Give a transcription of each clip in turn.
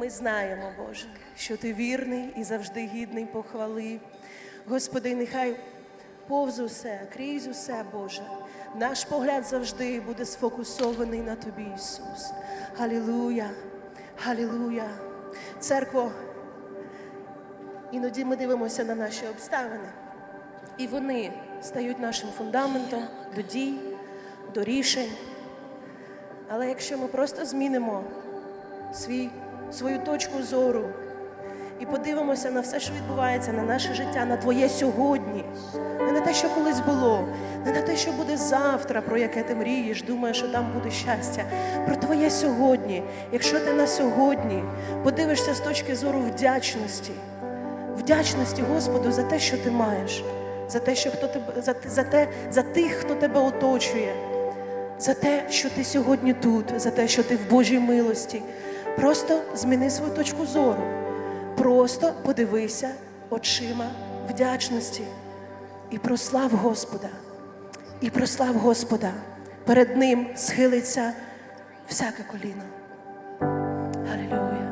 Ми знаємо, Боже, що ти вірний і завжди гідний похвали. Господи, нехай повз усе, крізь усе, Боже. Наш погляд завжди буде сфокусований на Тобі, Ісус. Халілуя! Халілуя! Церкво, іноді ми дивимося на наші обставини, і вони стають нашим фундаментом до дій, до рішень. Але якщо ми просто змінимо свій, свою точку зору і подивимося на все, що відбувається, на наше життя, на твоє сьогодні, не на те, що колись було, не на те, що буде завтра, про яке ти мрієш, думаєш, що там буде щастя, про твоє сьогодні. Якщо ти на сьогодні подивишся з точки зору вдячності, вдячності Господу за те, що ти маєш, за те, що хто тебе за, за те, за тих, хто тебе оточує за те, що ти сьогодні тут, за те, що ти в Божій милості. Просто зміни свою точку зору. Просто подивися очима вдячності і прослав Господа. І прослав Господа. Перед Ним схилиться всяке коліно. Алілуя.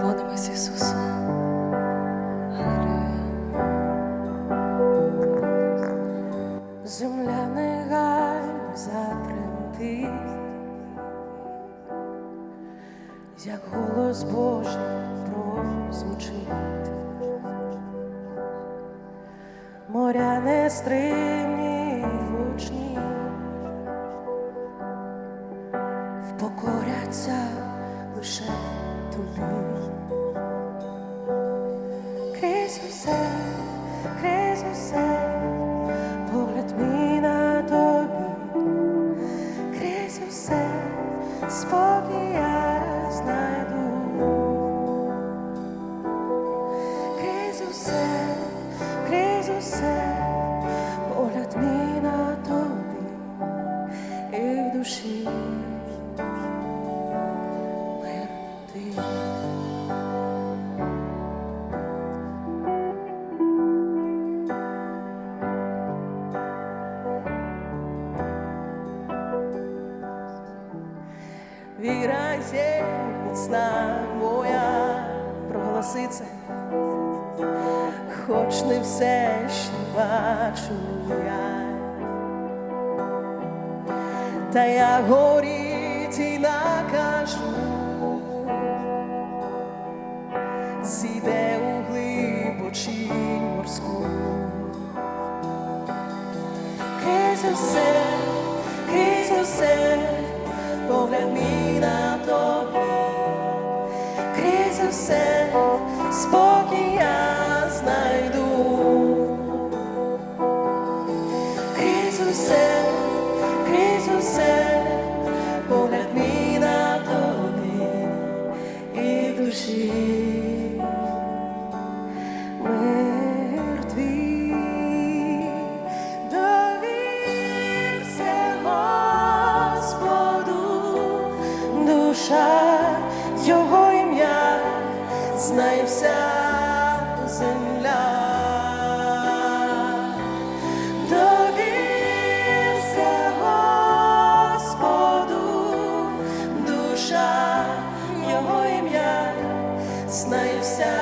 Кланимось Ісусу. Як голос Божий прозвучить. Моря нестримні Віра є моя, проголоси хоч не все ще бачу я, та я горіть і накажу, зійде у глибочінь морську. Крізь усе, крізь усе, погляд мій на тобі, крізь усе, спокій знає вся земля. Довірся Господу, душа Його ім'я, знає вся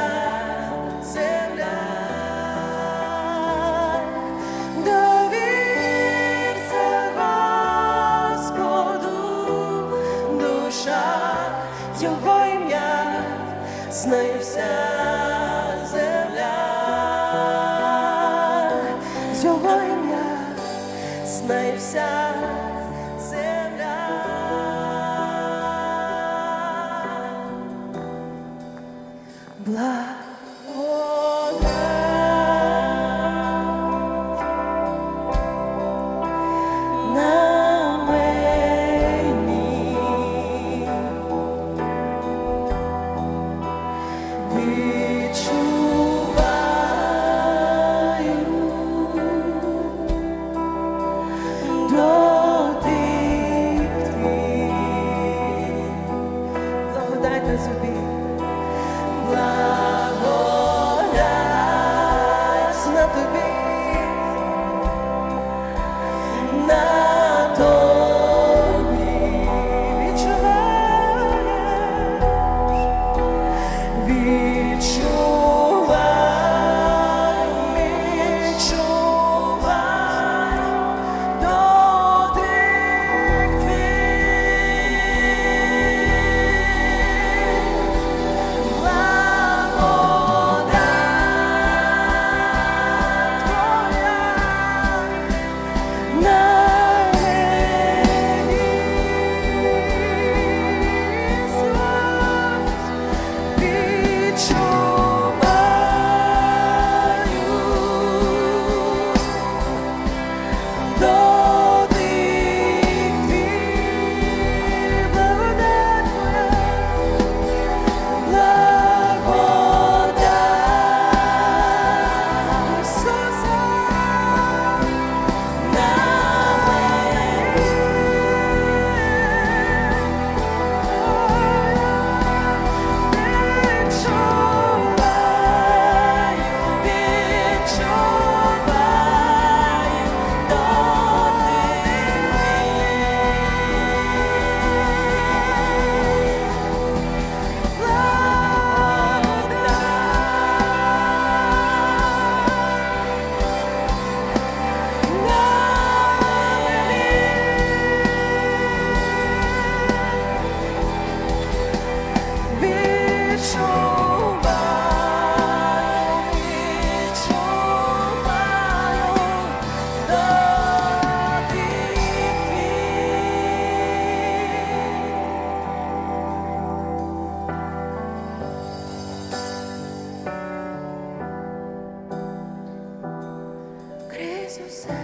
крізь усе,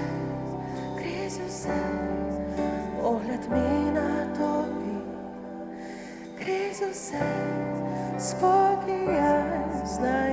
крізь усе, погляд мій на тобі, крізь усе, спокій я знаю.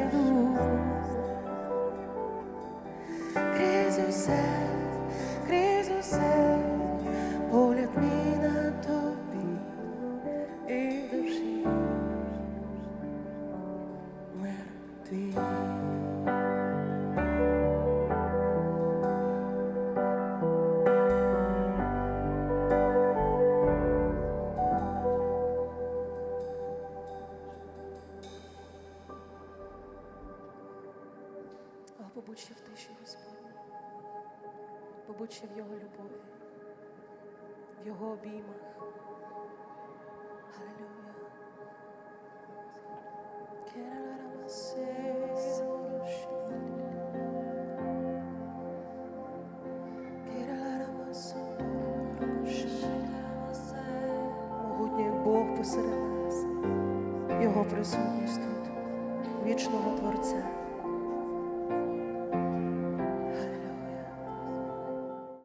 Побудь ще в Його любові, в Його обіймах. Могутній Бог посеред нас, Його присутність тут, вічного Творця.